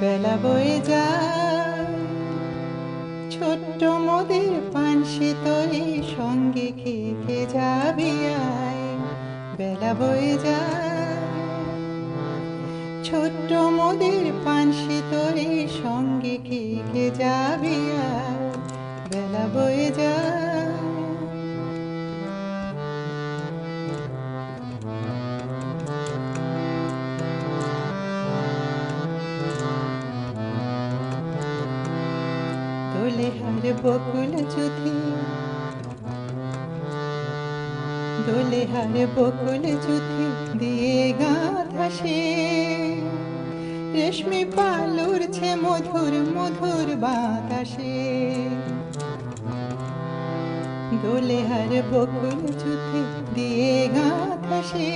বেলা বয়ে যায়। ছোট্ট মোদের পানসি তরি সঙ্গে কে কে যাবি আয়। বেলা বয়ে যায়। ছোট্ট মোদের পানসি তরি সঙ্গে কে কে যাবি আয়। বেলা বয়ে যায়। দোলে হার বকুল জুথি দোলে হার বকুল জুথি দিয়ে গাঁথা সে। রেশমি পাল উড়ছে মধুর মধুর বাতাসে। দোলে হার বকুল জুথি দিয়ে গাঁথা সে।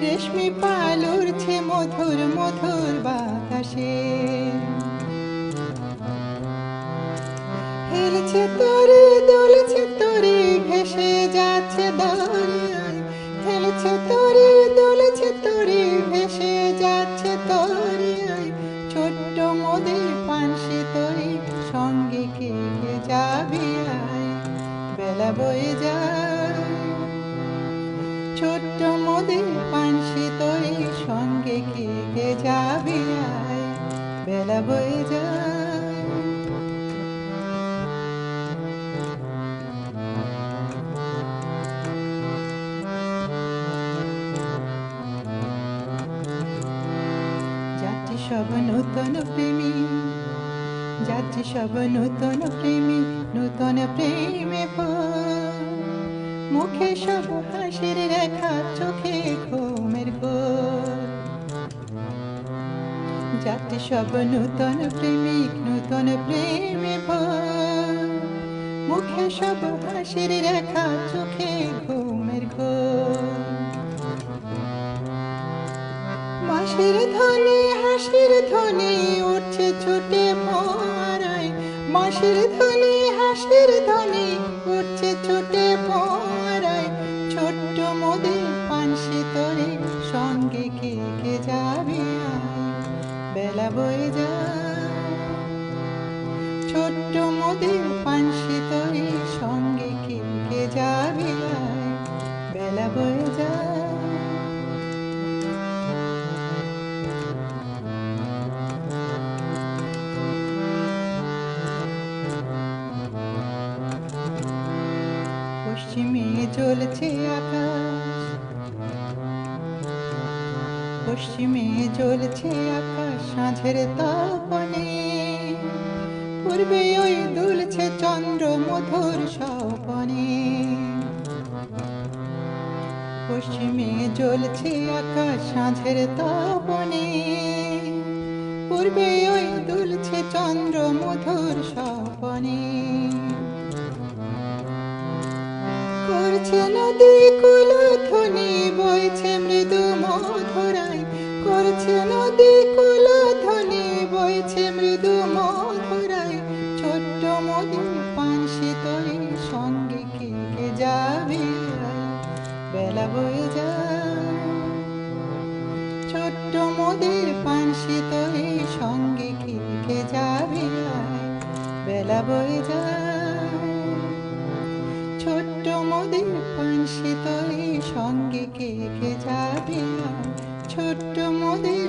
রেশমি পালুর উড়ছে মধুর মধুর বাতাসে। তোরে তোরে, ভেসে যাচ্ছে ছোট্ট মোদের পানসি তোরে, সঙ্গে কে যাবি আয়? বেলা বয়ে যায়। ছোট্ট মোদের পানসি তোরে, সঙ্গে কে যাবি আয়? বেলা বয়ে যায়। সব নূতন প্রেমী, যাচ্ছে সব নূতন প্রেমী, নূতন প্রেমে মুখে সব হাসির রেখা, চোখে ঘুমের সব নূতন প্রেমিক নূতন প্রেমে। মুখে সব হাসির রেখা, চোখে ঘুমের ঘোর মাসির ধ্বনি হাসির ধ্বনি উঠছে ছুটে পড়ায়। মাসির ধ্বনি, হাসির ধ্বনি উঠছে ছুটে পড়ায়। ছোট্ট মোদের পানসি তরে, সঙ্গে কে কে যাবে বেলা বয়ে যায়। জ্বলছে আকাশ। পশ্চিমে জ্বলছে আকাশ, সাঁঝের তাপনে। পূর্বে ওই দুলছে চন্দ্র মধুর স্বপনে। পশ্চিমে জ্বলছে আকাশ, সাঁঝের তাপনে। পূর্বে ওই দুলছে চন্দ্র মধুর স্বপনে। করছে নদী কুলধ্বনি, বইছে মৃদু মধুরাই। করছে নদী কুলধ্বনি, বইছে মৃদু মধুরাই। ছোট্ট মধুর পানসি তরি সঙ্গে কে কে যাবে? বেলা বয়ে যায়। ছোট্ট মোদের পানসি তরি সঙ্গে কে কে যাবে? বেলা বয়ে যায়। ছোট্ট মোদের পানসি তরি সঙ্গে কে কে যাবে? ছোট্ট মোদের